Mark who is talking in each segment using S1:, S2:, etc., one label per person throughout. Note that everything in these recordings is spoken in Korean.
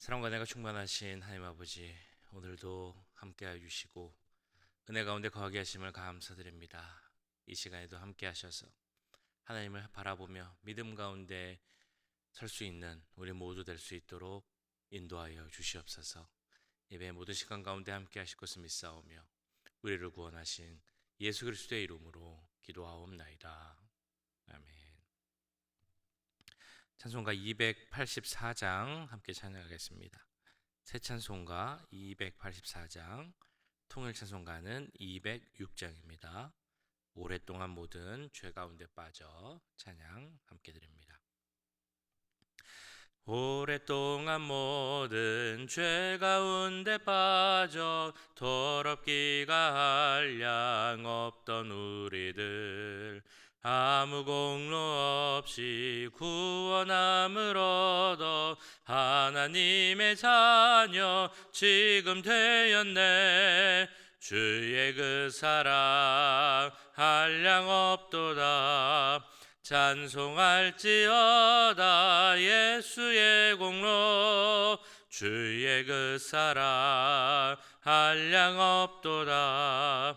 S1: 사랑과 내가 충만하신 하나님 아버지 오늘도 함께하여 주시고 은혜 가운데 거하게 하심을 감사드립니다. 이 시간에도 함께 하셔서 하나님을 바라보며 믿음 가운데 설 수 있는 우리 모두 될 수 있도록 인도하여 주시옵소서. 예배 모든 시간 가운데 함께 하실 것을 믿사오며 우리를 구원하신 예수 그리스도의 이름으로 기도하옵나이다. 아멘. 찬송가 284장 함께 찬양하겠습니다. 새 찬송가 284장, 통일 찬송가는 206장입니다. 오랫동안 모든 죄 가운데 빠져 찬양 함께 드립니다. 오랫동안 모든 죄 가운데 빠져 더럽기가 한량 없던 우리들 아무 공로 없이 구원함을 얻어 하나님의 자녀 지금 되었네. 주의 그 사랑 한량 없도다. 찬송할지어다. 예수의 공로. 주의 그 사랑 한량 없도다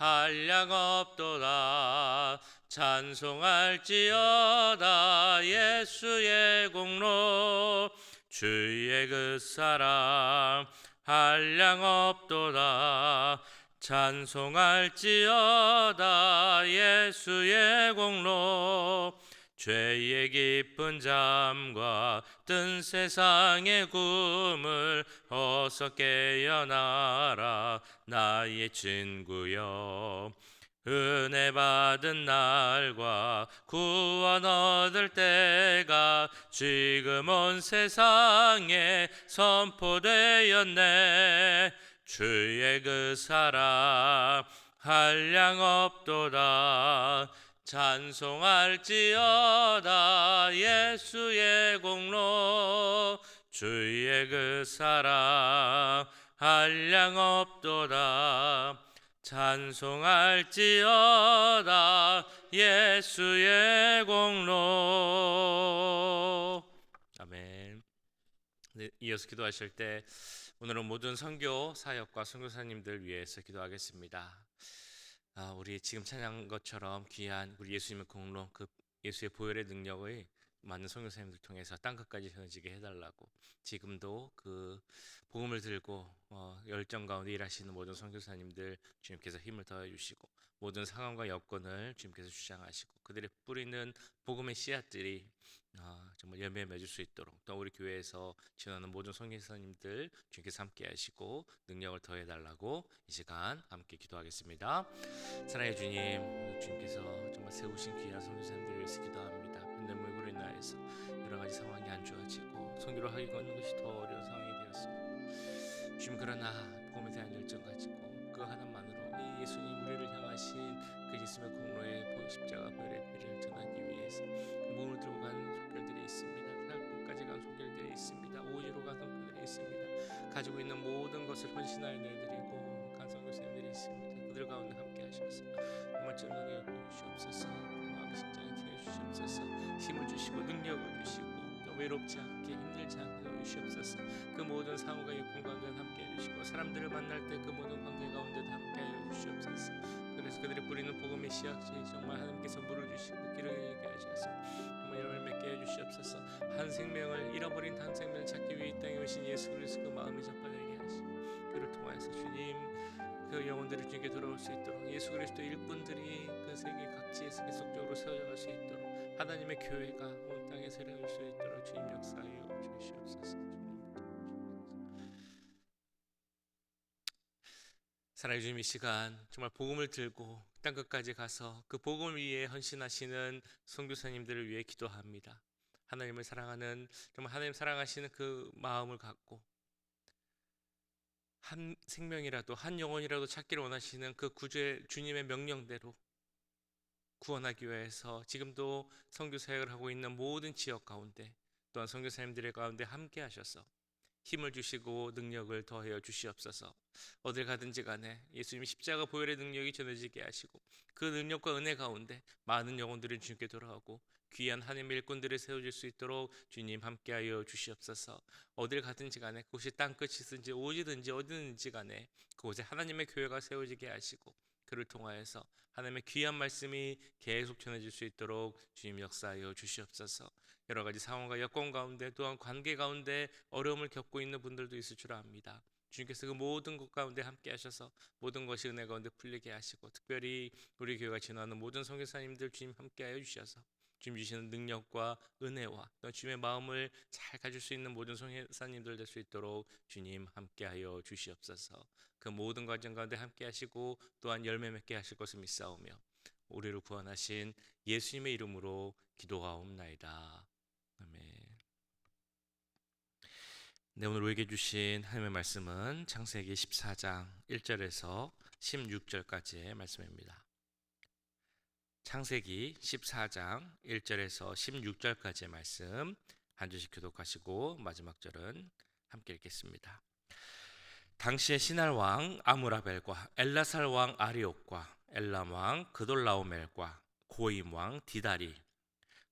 S1: 한량 없도다. 찬송할지어다. 예수의 공로. 주의 그 사랑 한량 없도다. 찬송할지어다. 예수의 공로. 죄의 깊은 잠과 뜬 세상의 꿈을 어서 깨어나라 나의 친구여. 은혜 받은 날과 구원 얻을 때가 지금 온 세상에 선포되었네. 주의 그 사랑 한량 없도다 찬송할지어다 예수의 공로 주의 그 사랑 한량 없도다. 찬송할지어다 예수의 공로. 아멘. 네, 이어서 기도하실 때 오늘은 모든 선교 사역과 선교사님들 위해서 기도하겠습니다. 아, 우리 지금 찬양 것처럼 귀한 우리 예수님의 공로 그 예수의 보혈의 능력의 많은 선교사님들 통해서 땅 끝까지 전해지게 해달라고 지금도 그 복음을 들고 어, 열정 가운데 일하시는 모든 선교사님들 주님께서 힘을 더해 주시고 모든 상황과 여건을 주님께서 주장하시고 그들의 뿌리는 복음의 씨앗들이 아, 정말 열매 맺을 수 있도록 또 우리 교회에서 지원하는 모든 선교사님들 주님께서 함께 하시고 능력을 더해 달라고 이 시간 함께 기도하겠습니다. 사랑의 주님, 주님께서 정말 세우신 귀한 선교사님들 위해서 기도합니다. 팬데믹으로 인하여서 여러 가지 상황이 안 좋아지고 선교를 하기 걷는 것이 더 어려운 상황이 되었습니다. 주님 그러나 복음에 대한 열정 가지고 그 하나만으로 이 예수님 우리를 향하신 그 예수님의 공로의 보- 십자가 보혈의 피를 전하기 위해서 그 몸을 들고 가는 손길들이 있습니다. 살끝까지 간 손길들이 있습니다. 오지로 간 손길들이 있습니다. 가지고 있는 모든 것을 헌신하여 내드리고 간 선교사님들이 있습니다. 그들 가운데 함께 하셔서 정말 여겨 주시옵소서. 그 마음의 드려 주시옵소서. 힘을 주시고 능력을 주시고 또 외롭지 않게 힘들지 않게 주시옵소서. 그 모든 상호가 있고 가운데 함께 해주시고 사람들을 만날 때 그 모든 관계 가운데도 함께 하여 주시옵소서. 그래서 그들이 뿌리는 복음의 씨앗이 정말 하나님께서 물을 주시고 기르게 하셔서 정말 열매 맺게 해주시옵소서. 한 생명을 잃어버린 한 생명을 찾기 위해 이 땅에 오신 예수 그리스도 그 마음이 전파되게 하시고 그를 통하여서 주님 그 영혼들이 주님께 돌아올 수 있도록 예수 그리스도 일꾼들이 그 세계 각지에서 계속적으로 세워져갈 수 있도록 하나님의 교회가 온 땅에 세워질 수 있도록 주님 역사하여 주시옵소서. 사랑해 주님 이 시간 정말 복음을 들고 땅 끝까지 가서 그 복음을 위해 헌신하시는 선교사님들을 위해 기도합니다. 하나님을 사랑하는 정말 하나님 사랑하시는 그 마음을 갖고 한 생명이라도 한 영혼이라도 찾기를 원하시는 그 구주의 주님의 명령대로 구원하기 위해서 지금도 선교 사역을 하고 있는 모든 지역 가운데 또한 선교사님들의 가운데 함께 하셔서 힘을 주시고 능력을 더하여 주시옵소서. 어딜 가든지 간에 예수님 십자가 보혈의 능력이 전해지게 하시고 그 능력과 은혜 가운데 많은 영혼들이 주님께 돌아오고 귀한 하나님의 일꾼들을 세워질 수 있도록 주님 함께하여 주시옵소서. 어딜 가든지 간에 그곳이 땅끝이든지 오지든지 어디든지 간에 그곳에 하나님의 교회가 세워지게 하시고 그를 통하여서 하나님의 귀한 말씀이 계속 전해질 수 있도록 주님 역사하여 주시옵소서. 여러 가지 상황과 여건 가운데 또한 관계 가운데 어려움을 겪고 있는 분들도 있을 줄 압니다. 주님께서 그 모든 것 가운데 함께 하셔서 모든 것이 은혜 가운데 풀리게 하시고 특별히 우리 교회가 지나는 모든 성교사님들 주님 함께 하여 주셔서 주님 주시는 능력과 은혜와 또 주님의 마음을 잘 가질 수 있는 모든 성교사님들 될 수 있도록 주님 함께하여 주시옵소서. 그 모든 과정 가운데 함께하시고 또한 열매 맺게 하실 것을 믿사오며 우리를 구원하신 예수님의 이름으로 기도하옵나이다. 아멘. 네, 오늘 우리에게 주신 하나님의 말씀은 창세기 14장 1절에서 16절까지의 말씀입니다. 창세기 14장 1절에서 16절까지의 말씀 한 주씩 교독하시고 마지막 절은 함께 읽겠습니다. 당시의 신할 왕 아무라벨과 엘라살 왕 아리옥과 엘람 왕 그돌라오멜과 고임 왕 디다리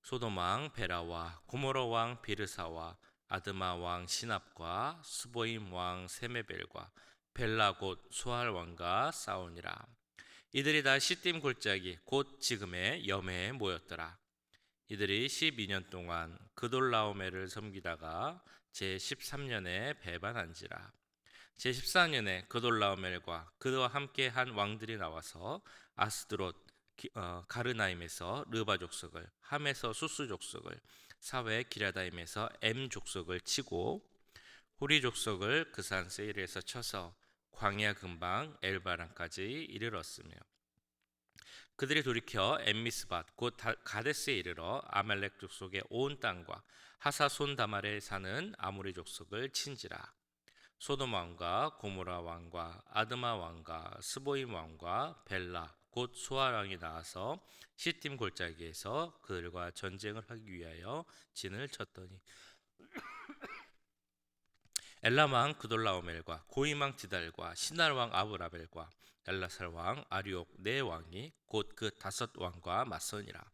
S1: 소돔 왕 베라와 고모로 왕 비르사와 아드마 왕 시납과 수보임 왕 세메벨과 벨라 곧 수할 왕과 싸우니라 이들이 다 시딤 골짜기 곧 지금의 염해에 모였더라. 이들이 12년 동안 그돌라오멜을 섬기다가 제 13년에 배반한지라. 제 14년에 그돌라오멜과 그와 함께 한 왕들이 나와서 아스드롯 어, 가르나임에서 르바 족속을 함에서 수스 족속을 사회 기라다임에서 엠 족속을 치고 후리 족속을 그산 세일에서 쳐서 광야 근방 엘바란까지 이르렀으며 그들이 돌이켜 엠미스밭 곧 가데스에 이르러 아말렉 족속의 온 땅과 하사손 다말에 사는 아모리 족속을 친지라. 소돔 왕과 고모라 왕과 아드마 왕과 스보임 왕과 벨라 곧 수아 왕이 나와서 시팀 골짜기에서 그들과 전쟁을 하기 위하여 진을 쳤더니 왕 그돌라오멜과 왕 디달과 신할 왕 아브라벨과 엘라살 왕 아리옥 네 왕이 곧 그 다섯 왕과 맞서니라.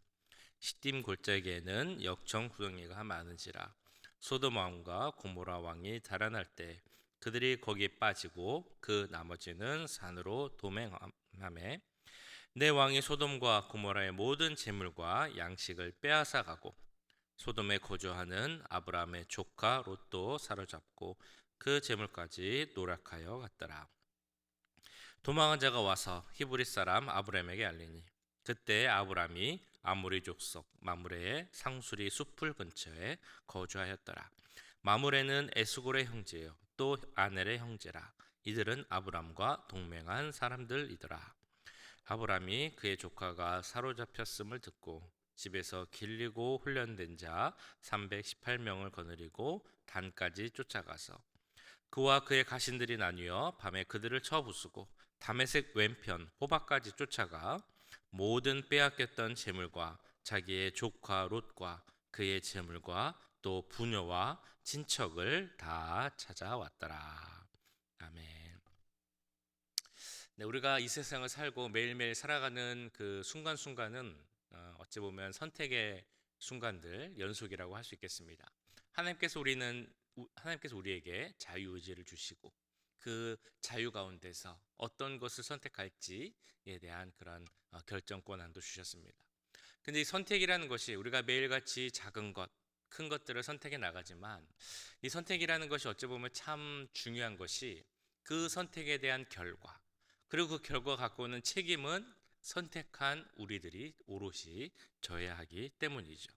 S1: 시팀 골짜기에는 역청 구덩이가 많은지라. 소돔 왕과 고모라 왕이 달아날 때 그들이 거기에 빠지고 그 나머지는 산으로 도맹함에 내 왕이 소돔과 고모라의 모든 재물과 양식을 빼앗아 가고 소돔에 거주하는 아브라함의 조카 롯도 사로잡고 그 재물까지 노력하여 갔더라. 도망한 자가 와서 히브리 사람 아브라함에게 알리니 그때 아브라함이 아모리 족속 마므레의 상수리 숲풀 근처에 거주하였더라. 마므레는 에스골의 형제요 또 아넬의 형제라. 이들은 아브람과 동맹한 사람들이더라. 아브람이 그의 조카가 사로잡혔음을 듣고 집에서 길리고 훈련된 자 318명을 거느리고 단까지 쫓아가서 그와 그의 가신들이 나뉘어 밤에 그들을 쳐 부수고 담에색 왼편 호박까지 쫓아가 모든 빼앗겼던 재물과 자기의 조카 롯과 그의 재물과 또 부녀와 친척을 다 찾아왔더라. 아멘. 네, 우리가 이 세상을 살고 매일매일 살아가는 그 순간순간은 어, 어찌 보면 선택의 순간들 연속이라고 할 수 있겠습니다. 하나님께서 우리는 하나님께서 우리에게 자유 의지를 주시고 그 자유 가운데서 어떤 것을 선택할지에 대한 그런 어, 결정 권한도 주셨습니다. 근데 이 선택이라는 것이 우리가 매일같이 작은 것, 큰 것들을 선택해 나가지만 이 선택이라는 것이 어찌 보면 참 중요한 것이 그 선택에 대한 결과 그리고 그 결과 갖고 오는 책임은 선택한 우리들이 오롯이 져야 하기 때문이죠.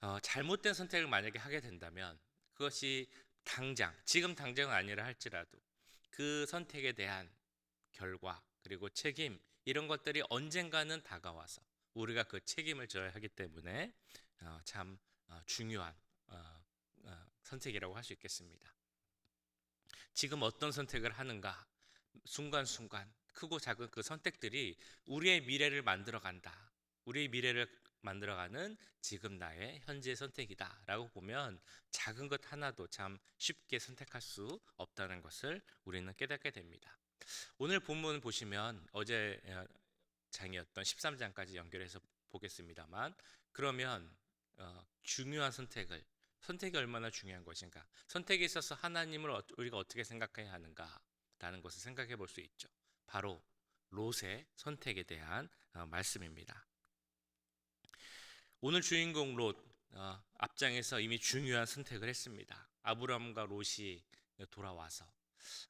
S1: 어, 잘못된 선택을 만약에 하게 된다면 그것이 당장 지금 당장은 아니라 할지라도 그 선택에 대한 결과 그리고 책임 이런 것들이 언젠가는 다가와서 우리가 그 책임을 져야 하기 때문에 어, 참 어, 중요한 어, 어, 선택이라고 할 수 있겠습니다. 지금 어떤 선택을 하는가 순간순간 크고 작은 그 선택들이 우리의 미래를 만들어 간다. 우리의 미래를 만들어가는 지금 나의 현재 선택이다라고 보면 작은 것 하나도 참 쉽게 선택할 수 없다는 것을 우리는 깨닫게 됩니다. 오늘 본문 보시면 어제 어, 장이었던 13장까지 연결해서 보겠습니다만 그러면 어, 중요한 선택을 선택이 얼마나 중요한 것인가 선택에 있어서 하나님을 어- 우리가 어떻게 생각해야 하는가라는 것을 생각해 볼 수 있죠. 바로 롯의 선택에 대한 어, 말씀입니다. 오늘 주인공 롯 어, 앞장에서 이미 중요한 선택을 했습니다. 아브라함과 롯이 돌아와서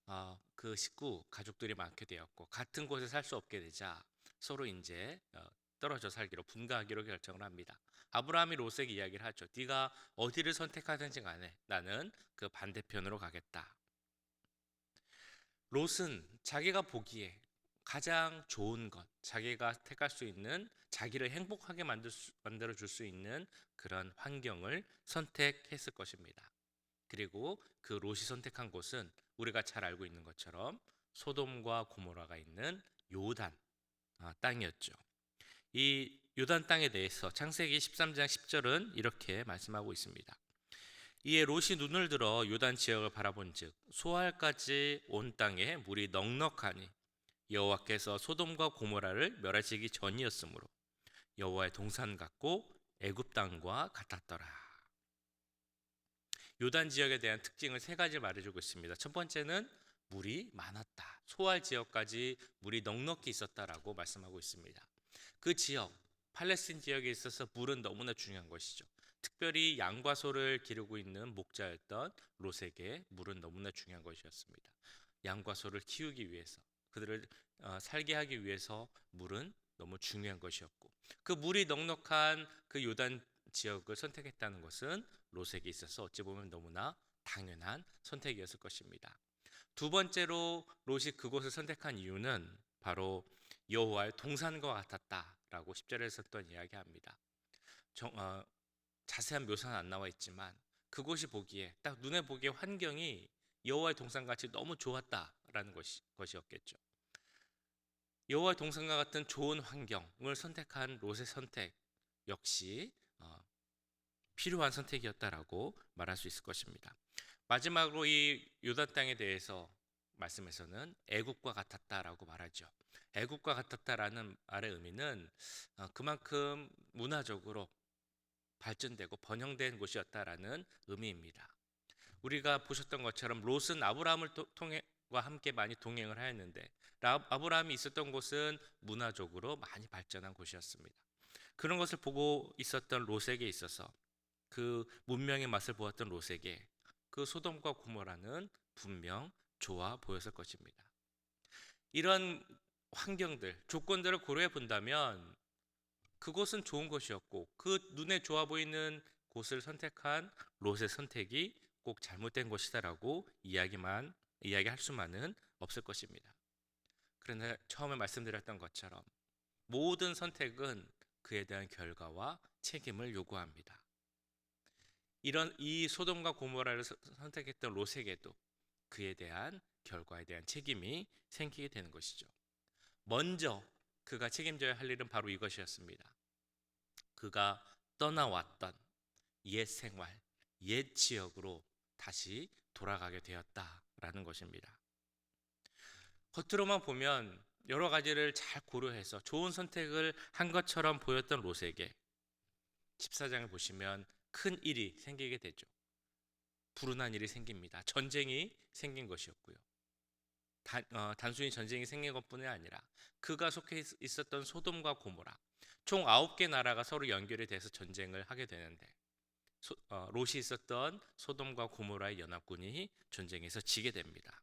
S1: 어, 그 식구 가족들이 많게 되었고 같은 곳에 살 수 없게 되자 서로 이제 어, 떨어져 살기로 분가하기로 결정을 합니다. 아브라함이 롯에게 이야기를 하죠. 네가 어디를 선택하든지 간에 나는 그 반대편으로 가겠다. 롯은 자기가 보기에 가장 좋은 것, 자기가 택할 수 있는 자기를 행복하게 만들어 줄 수 있는 그런 환경을 선택했을 것입니다. 그리고 그 롯이 선택한 곳은 우리가 잘 알고 있는 것처럼 소돔과 고모라가 있는 요단 아, 땅이었죠. 이 요단 땅에 대해서 창세기 13장 10절은 이렇게 말씀하고 있습니다. 이에 롯이 눈을 들어 요단 지역을 바라본즉 소알까지 온 땅에 물이 넉넉하니 여호와께서 소돔과 고모라를 멸하시기 전이었으므로 여호와의 동산 같고 애굽 땅과 같았더라. 요단 지역에 대한 특징을 세 가지 말해주고 있습니다. 첫 번째는 물이 많았다. 소알 지역까지 물이 넉넉히 있었다라고 말씀하고 있습니다. 그 지역 팔레스틴 지역에 있어서 물은 너무나 중요한 것이죠. 특별히 양과 소를 기르고 있는 목자였던 롯에게 물은 너무나 중요한 것이었습니다. 양과 소를 키우기 위해서 그들을 어, 살게 하기 위해서 물은 너무 중요한 것이었고 그 물이 넉넉한 그 요단 지역을 선택했다는 것은 롯에게 있어서 어찌 보면 너무나 당연한 선택이었을 것입니다. 두 번째로 롯이 그곳을 선택한 이유는 바로 여호와의 동산과 같았다라고 10절에서 또 이야기합니다. 정, 어, 자세한 묘사는 안 나와 있지만 그곳이 보기에 딱 눈에 보기에 환경이 여호와의 동산같이 너무 좋았다라는 것이, 것이었겠죠. 여호와의 동산과 같은 좋은 환경을 선택한 롯의 선택 역시 어, 필요한 선택이었다라고 말할 수 있을 것입니다. 마지막으로 이 요단 땅에 대해서 말씀에서는 애국과 같았다라고 말하죠. 애국과 같았다라는 말의 의미는 어, 그만큼 문화적으로 발전되고 번영된 곳이었다라는 의미입니다. 우리가 보셨던 것처럼 롯은 아브라함을 통해와 함께 많이 동행을 하였는데 아브라함이 있었던 곳은 문화적으로 많이 발전한 곳이었습니다. 그런 것을 보고 있었던 롯에게 있어서 그 문명의 맛을 보았던 롯에게 그 소돔과 고모라는 분명 좋아 보였을 것입니다. 이런 환경들, 조건들을 고려해 본다면 그곳은 좋은 것이었고 그 눈에 좋아 보이는 곳을 선택한 롯의 선택이 꼭 잘못된 것이다라고 이야기만 이야기할 수만은 없을 것입니다. 그러나 처음에 말씀드렸던 것처럼 모든 선택은 그에 대한 결과와 책임을 요구합니다. 이런 이 소돔과 고모라를 선택했던 롯에게도 그에 대한 결과에 대한 책임이 생기게 되는 것이죠. 먼저 그가 책임져야 할 일은 바로 이것이었습니다. 그가 떠나왔던 옛 생활, 옛 지역으로 다시 돌아가게 되었다라는 것입니다. 겉으로만 보면 여러 가지를 잘 고려해서 좋은 선택을 한 것처럼 보였던 롯에게 14장을 보시면 큰 일이 생기게 되죠. 불운한 일이 생깁니다. 전쟁이 생긴 것이었고요. 단, 어, 단순히 전쟁이 생긴 것뿐이 아니라 그가 속해 있었던 소돔과 고모라 총 아홉 개 나라가 서로 연결이 돼서 전쟁을 하게 되는데 소, 어, 롯이 있었던 소돔과 고모라의 연합군이 전쟁에서 지게 됩니다.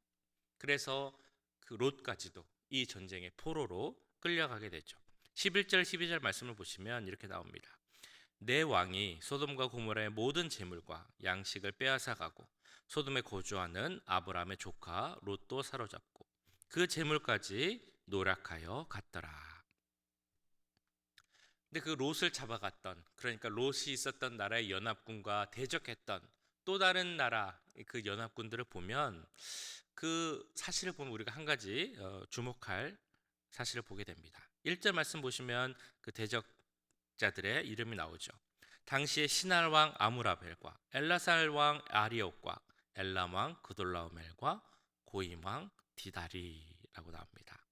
S1: 그래서 그 롯까지도 이 전쟁의 포로로 끌려가게 되죠. 11절 12절 말씀을 보시면 이렇게 나옵니다. 내 왕이 소돔과 고모라의 모든 재물과 양식을 빼앗아 가고 소돔에 거주하는 아브라함의 조카 롯도 사로잡고 그 재물까지 노력하여 갔더라. 근데 그 롯을 잡아갔던 그러니까 롯이 있었던 나라의 연합군과 대적했던 또 다른 나라 그 연합군들을 보면 그 사실을 보면 우리가 한 가지 어, 주목할 사실을 보게 됩니다. 1절 말씀 보시면 그 대적자들의 이름이 나오죠. 당시에 시날 왕 아무라벨과 엘라살 왕 아리옥과 엘람 왕 그돌라오멜과 고임 왕 디다리라고 나옵니다.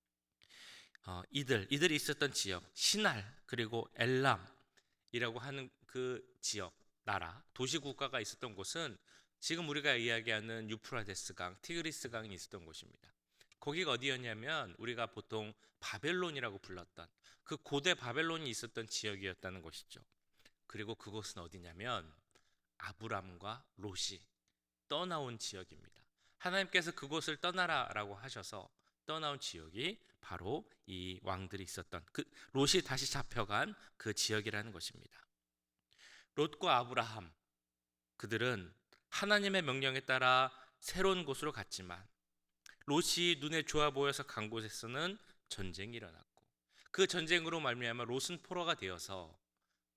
S1: 어, 이들 이들이 있었던 지역 시날 그리고 엘람이라고 하는 그 지역 나라 도시 국가가 있었던 곳은 지금 우리가 이야기하는 유프라데스 강, 티그리스 강이 있었던 곳입니다. 거기가 어디였냐면 우리가 보통 바벨론이라고 불렀던 그 고대 바벨론이 있었던 지역이었다는 것이죠. 그리고 그곳은 어디냐면 아브람과 롯이 떠나온 지역입니다. 하나님께서 그곳을 떠나라라고 하셔서 떠나온 지역이 바로 이 왕들이 있었던 그 롯이 다시 잡혀간 그 지역이라는 것입니다. 롯과 아브라함 그들은 하나님의 명령에 따라 새로운 곳으로 갔지만 롯이 눈에 좋아 보여서 간 곳에서는 전쟁이 일어났고 그 전쟁으로 말미암아 롯은 포로가 되어서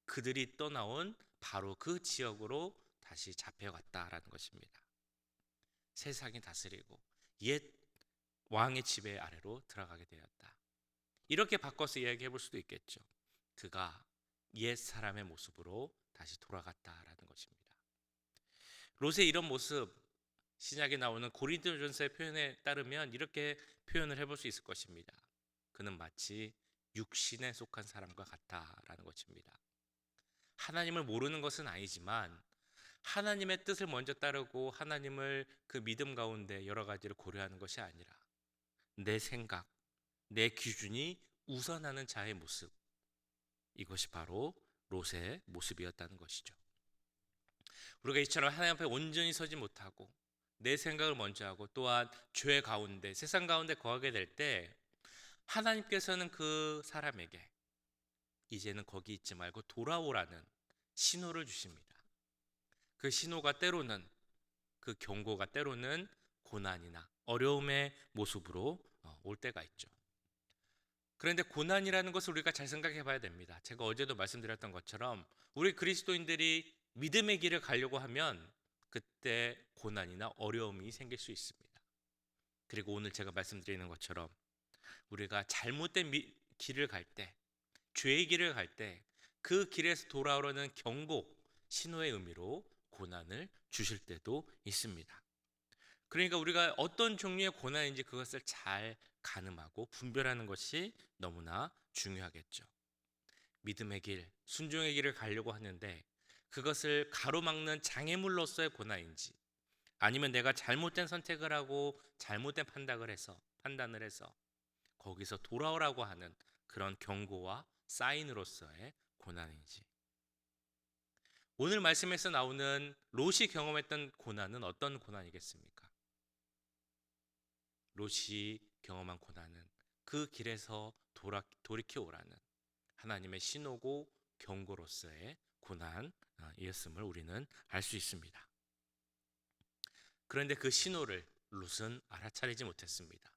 S1: 그들이 떠나온 바로 그 지역으로 다시 잡혀갔다라는 것입니다. 세상이 다스리고 옛 왕의 지배 아래로 들어가게 되었다. 이렇게 바꿔서 이야기해 볼 수도 있겠죠. 그가 옛 사람의 모습으로 다시 돌아갔다라는 것입니다. 롯의 이런 모습 신약에 나오는 고린도전서의 표현에 따르면 이렇게 표현을 해볼 수 있을 것입니다. 그는 마치 육신에 속한 사람과 같다라는 것입니다. 하나님을 모르는 것은 아니지만 하나님의 뜻을 먼저 따르고 하나님을 그 믿음 가운데 여러 가지를 고려하는 것이 아니라 내 생각, 내 기준이 우선하는 자의 모습. 이것이 바로 롯의 모습이었다는 것이죠. 우리가 이처럼 하나님 앞에 온전히 서지 못하고 내 생각을 먼저 하고 또한 죄 가운데 세상 가운데 거하게 될 때 하나님께서는 그 사람에게 이제는 거기 있지 말고 돌아오라는 신호를 주십니다. 그 신호가 때로는 그 경고가 때로는 고난이나 어려움의 모습으로 어, 올 때가 있죠. 그런데 고난이라는 것을 우리가 잘 생각해 봐야 됩니다. 제가 어제도 말씀드렸던 것처럼 우리 그리스도인들이 믿음의 길을 가려고 하면 그때 고난이나 어려움이 생길 수 있습니다. 그리고 오늘 제가 말씀드리는 것처럼 우리가 잘못된 미, 길을 갈 때, 죄의 길을 갈 때 그 길에서 돌아오려는 경고, 신호의 의미로 고난을 주실 때도 있습니다. 그러니까 우리가 어떤 종류의 고난인지 그것을 잘 가늠하고 분별하는 것이 너무나 중요하겠죠. 믿음의 길, 순종의 길을 가려고 하는데 그것을 가로막는 장애물로서의 고난인지 아니면 내가 잘못된 선택을 하고 잘못된 판단을 해서 판단을 해서 거기서 돌아오라고 하는 그런 경고와 사인으로서의 고난인지 오늘 말씀에서 나오는 롯이 경험했던 고난은 어떤 고난이겠습니까? 롯이 경험한 고난은 그 길에서 돌아, 돌이켜 오라는 하나님의 신호고 경고로서의 고난이었음을 우리는 알 수 있습니다. 그런데 그 신호를 롯은 알아차리지 못했습니다.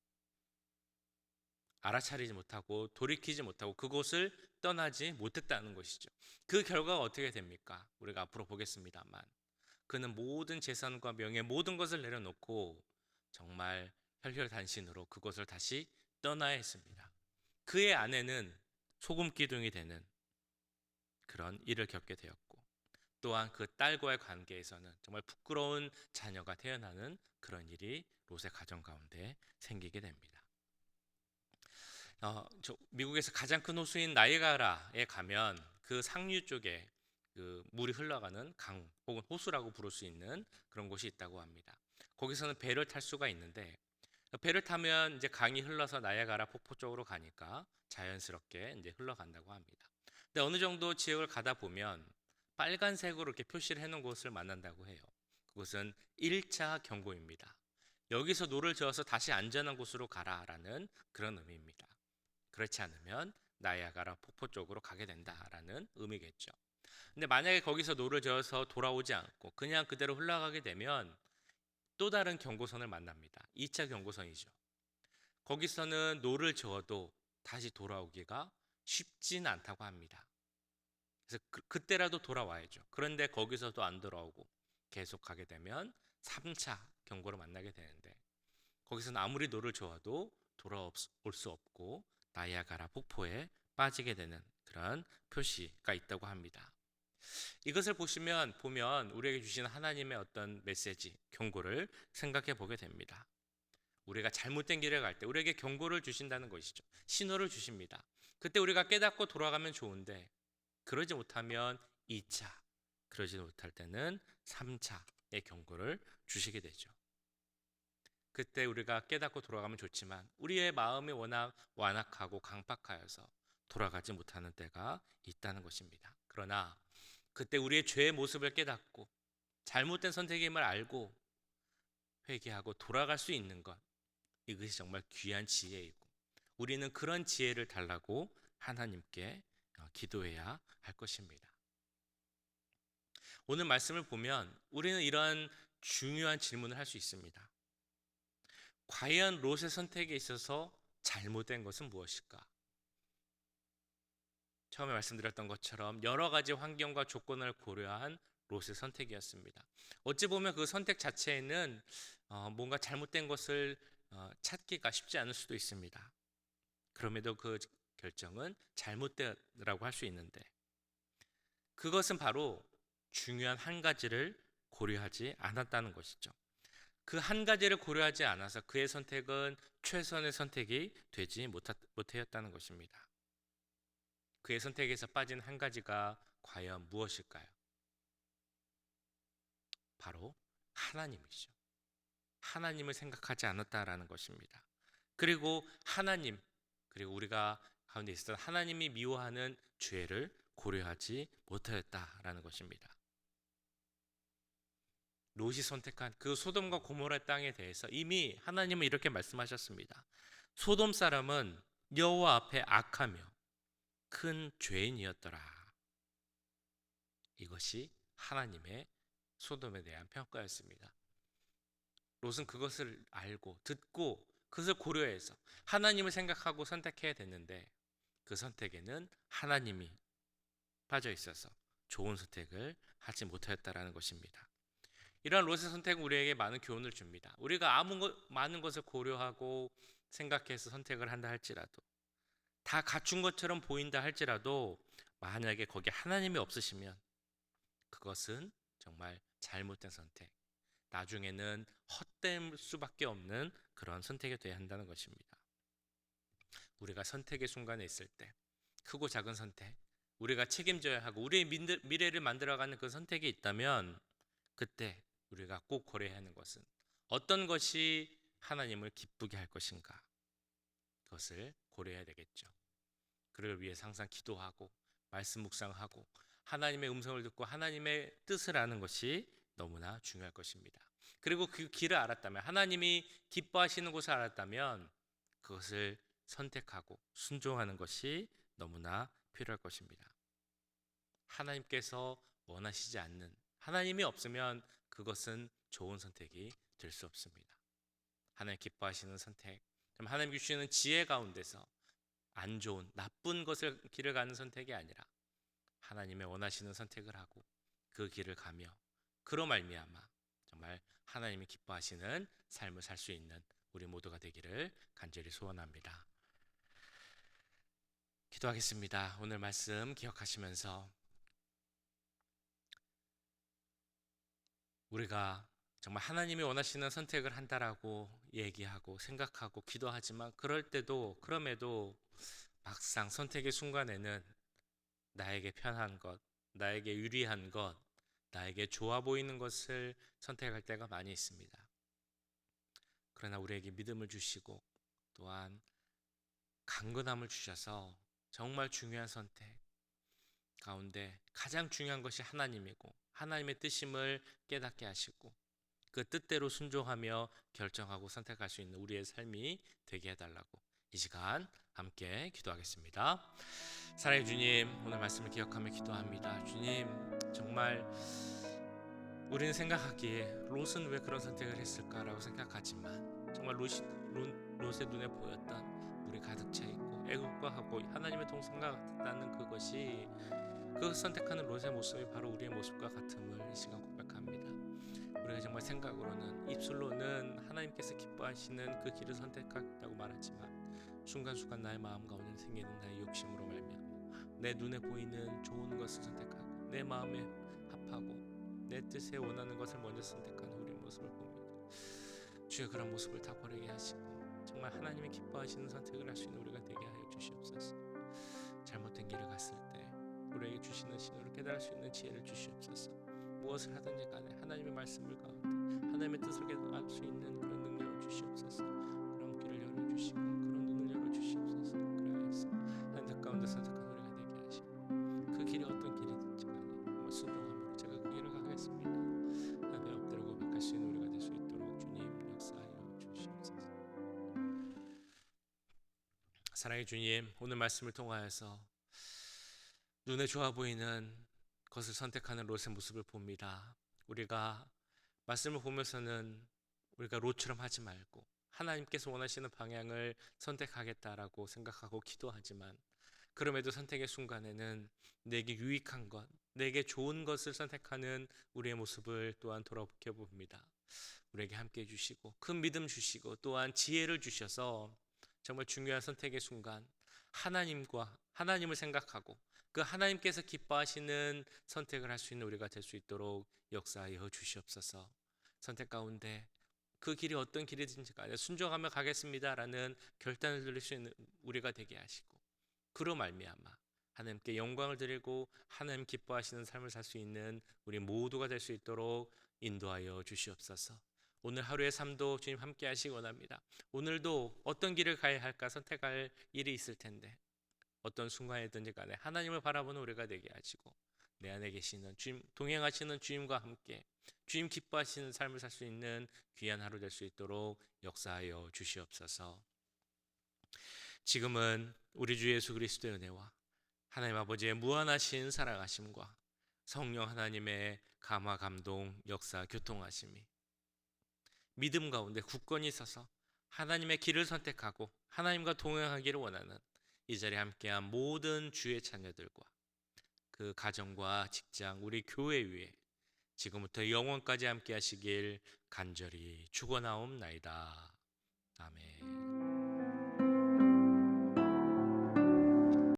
S1: 알아차리지 못하고 돌이키지 못하고 그곳을 떠나지 못했다는 것이죠. 그 결과가 어떻게 됩니까? 우리가 앞으로 보겠습니다만 그는 모든 재산과 명예 모든 것을 내려놓고 정말 혈혈단신으로 그곳을 다시 떠나야 했습니다. 그의 아내는 소금 기둥이 되는 그런 일을 겪게 되었고 또한 그 딸과의 관계에서는 정말 부끄러운 자녀가 태어나는 그런 일이 롯의 가정 가운데 생기게 됩니다. 어, 미국에서 가장 큰 호수인 나이가라에 가면 그 상류 쪽에 그 물이 흘러가는 강 혹은 호수라고 부를 수 있는 그런 곳이 있다고 합니다. 거기서는 배를 탈 수가 있는데 배를 타면 이제 강이 흘러서 나야가라 폭포 쪽으로 가니까 자연스럽게 이제 흘러간다고 합니다. 근데 어느 정도 지역을 가다 보면 빨간색으로 이렇게 표시를 해놓은 곳을 만난다고 해요. 그것은 1차 경고입니다. 여기서 노를 저어서 다시 안전한 곳으로 가라라는 그런 의미입니다. 그렇지 않으면 나야가라 폭포 쪽으로 가게 된다라는 의미겠죠. 근데 만약에 거기서 노를 저어서 돌아오지 않고 그냥 그대로 흘러가게 되면 또 다른 경고선을 만납니다. 2차 경고선이죠. 거기서는 노를 저어도 다시 돌아오기가 쉽진 않다고 합니다. 그래서 그, 그때라도 돌아와야죠. 그런데 거기서도 안 돌아오고 계속 가게 되면 3차 경고를 만나게 되는데 거기서는 아무리 노를 저어도 돌아올 수 없고 나이아가라 폭포에 빠지게 되는 그런 표시가 있다고 합니다. 이것을 보시면 보면 우리에게 주신 하나님의 어떤 메시지, 경고를 생각해 보게 됩니다. 우리가 잘못된 길에 갈때 우리에게 경고를 주신다는 것이죠. 신호를 주십니다. 그때 우리가 깨닫고 돌아가면 좋은데 그러지 못하면 2차, 그러지 못할 때는 3차의 경고를 주시게 되죠. 그때 우리가 깨닫고 돌아가면 좋지만 우리의 마음이 워낙 완악하고 강팍하여서 돌아가지 못하는 때가 있다는 것입니다. 그러나 그때 우리의 죄의 모습을 깨닫고 잘못된 선택임을 알고 회개하고 돌아갈 수 있는 것 이것이 정말 귀한 지혜이고 우리는 그런 지혜를 달라고 하나님께 어, 기도해야 할 것입니다. 오늘 말씀을 보면 우리는 이러한 중요한 질문을 할 수 있습니다. 과연 롯의 선택에 있어서 잘못된 것은 무엇일까? 처음에 말씀드렸던 것처럼 여러 가지 환경과 조건을 고려한 롯의 선택이었습니다. 어찌 보면 그 선택 자체에는 어, 뭔가 잘못된 것을 어, 찾기가 쉽지 않을 수도 있습니다. 그럼에도 그 결정은 잘못되라고 할 수 있는데 그것은 바로 중요한 한 가지를 고려하지 않았다는 것이죠. 그 한 가지를 고려하지 않아서 그의 선택은 최선의 선택이 되지 못하였다는 것입니다. 그의 선택에서 빠진 한 가지가 과연 무엇일까요? 바로 하나님이죠. 하나님을 생각하지 않았다라는 것입니다. 그리고 하나님, 그리고 우리가 가운데 있었던 하나님이 미워하는 죄를 고려하지 못하였다라는 것입니다. 롯이 선택한 그 소돔과 고모라 땅에 대해서 이미 하나님은 이렇게 말씀하셨습니다. 소돔 사람은 여호와 앞에 악하며 큰 죄인이었더라. 이것이 하나님의 소돔에 대한 평가였습니다. 롯은 그것을 알고 듣고 그것을 고려해서 하나님을 생각하고 선택해야 됐는데 그 선택에는 하나님이 빠져 있어서 좋은 선택을 하지 못하였다라는 것입니다. 이러한 롯의 선택은 우리에게 많은 교훈을 줍니다. 우리가 아무 것, 많은 것을 고려하고 생각해서 선택을 한다 할지라도 다 갖춘 것처럼 보인다 할지라도 만약에 거기에 하나님이 없으시면 그것은 정말 잘못된 선택. 나중에는 헛될 수밖에 없는 그런 선택이 되어야 한다는 것입니다. 우리가 선택의 순간에 있을 때 크고 작은 선택, 우리가 책임져야 하고 우리의 미래를 만들어가는 그 선택이 있다면 그때 우리가 꼭 고려해야 하는 것은 어떤 것이 하나님을 기쁘게 할 것인가 그것을 고려해야 되겠죠. 그를 위해 항상 기도하고 말씀 묵상하고 하나님의 음성을 듣고 하나님의 뜻을 아는 것이 너무나 중요할 것입니다. 그리고 그 길을 알았다면 하나님이 기뻐하시는 곳을 알았다면 그것을 선택하고 순종하는 것이 너무나 필요할 것입니다. 하나님께서 원하시지 않는 하나님이 없으면 그것은 좋은 선택이 될 수 없습니다. 하나님 기뻐하시는 선택, 하나님 주시는 지혜 가운데서 안 좋은 나쁜 것을 길을 가는 선택이 아니라 하나님의 원하시는 선택을 하고 그 길을 가며 그로 말미암아 정말 하나님이 기뻐하시는 삶을 살 수 있는 우리 모두가 되기를 간절히 소원합니다. 기도하겠습니다. 오늘 말씀 기억하시면서 우리가 정말 하나님이 원하시는 선택을 한다라고 얘기하고 생각하고 기도하지만 그럴 때도 그럼에도 막상 선택의 순간에는 나에게 편한 것, 나에게 유리한 것, 나에게 좋아 보이는 것을 선택할 때가 많이 있습니다. 그러나 우리에게 믿음을 주시고 또한 강건함을 주셔서 정말 중요한 선택 가운데 가장 중요한 것이 하나님이고 하나님의 뜻임을 깨닫게 하시고 그 뜻대로 순종하며 결정하고 선택할 수 있는 우리의 삶이 되게 해달라고 이 시간 함께 기도하겠습니다. 사랑의 주님, 오늘 말씀을 기억하며 기도합니다. 주님, 정말 우리는 생각하기에 롯은 왜 그런 선택을 했을까라고 생각하지만 정말 롯이, 롯, 의 눈에 보였던 물이 가득 차 있고 애국과 하고 하나님의 동생과 같다는 그것이 그 선택하는 롯의 모습이 바로 우리의 모습과 같음을 이 시간 고백합니다. 우리가 정말 생각으로는 입술로는 하나님께서 기뻐하시는 그 길을 선택하겠다고 말하지만 순간순간 나의 마음 가운데 생기는 나의 욕심으로 말미암아 내 눈에 보이는 좋은 것을 선택하고 내 마음에 합하고 내 뜻에 원하는 것을 먼저 선택하는 우리의 모습을 봅니다. 주여 그런 모습을 다 버리게 하시고 정말 하나님이 기뻐하시는 선택을 할 수 있는 우리가 되게 하여 주시옵소서. 잘못된 길을 갔을 때 우리에게 주시는 신호를 깨달을 수 있는 지혜를 주시옵소서. 무엇을 하든지 간에 하나님의 말씀을 가운데 하나님의 뜻을 깨달을 수 있는 그런 능력을 주시옵소서. 그런 길을 열어 주시고 그런 열어 주시옵소서. 그래야겠어. 하나님 뜻 가운데 선택한 우리가 되게 하시고 그 길이 어떤 길이든지 간에 정말 순종함으로 제가 그 길을 가겠습니다. 하나님 엎드려 고백할 수 있는 우리가 될 수 있도록 주님 역사하여 주시옵소서. 사랑의 주님, 오늘 말씀을 통하여서 눈에 좋아 보이는 것을 선택하는 롯의 모습을 봅니다. 우리가 말씀을 보면서는 우리가 롯처럼 하지 말고 하나님께서 원하시는 방향을 선택하겠다라고 생각하고 기도하지만 그럼에도 선택의 순간에는 내게 유익한 것, 내게 좋은 것을 선택하는 우리의 모습을 또한 돌아보게 봅니다. 우리에게 함께 해주시고 큰 믿음 주시고 또한 지혜를 주셔서 정말 중요한 선택의 순간 하나님과 하나님을 생각하고 그 하나님께서 기뻐하시는 선택을 할 수 있는 우리가 될 수 있도록 역사하여 주시옵소서. 선택 가운데 그 길이 어떤 길이든지 간에 순종하며 가겠습니다라는 결단을 들릴 수 있는 우리가 되게 하시고 그로 말미암아 하나님께 영광을 드리고 하나님 기뻐하시는 삶을 살 수 있는 우리 모두가 될 수 있도록 인도하여 주시옵소서. 오늘 하루의 삶도 주님 함께 하시기 원합니다. 오늘도 어떤 길을 가야 할까 선택할 일이 있을 텐데 어떤 순간이든지 간에 하나님을 바라보는 우리가 되게 하시고 내 안에 계시는 주님 동행하시는 주님과 함께 주님 기뻐하시는 삶을 살 수 있는 귀한 하루 될 수 있도록 역사하여 주시옵소서. 지금은 우리 주 예수 그리스도의 은혜와 하나님 아버지의 무한하신 사랑하심과 성령 하나님의 감화 감동 역사 교통하심이 믿음 가운데 굳건히 서서 하나님의 길을 선택하고 하나님과 동행하기를 원하는 이 자리에 함께한 모든 주의 자녀들과 그 가정과 직장 우리 교회 위에 지금부터 영원까지 함께 하시길 간절히 축원하옵나이다. 아멘.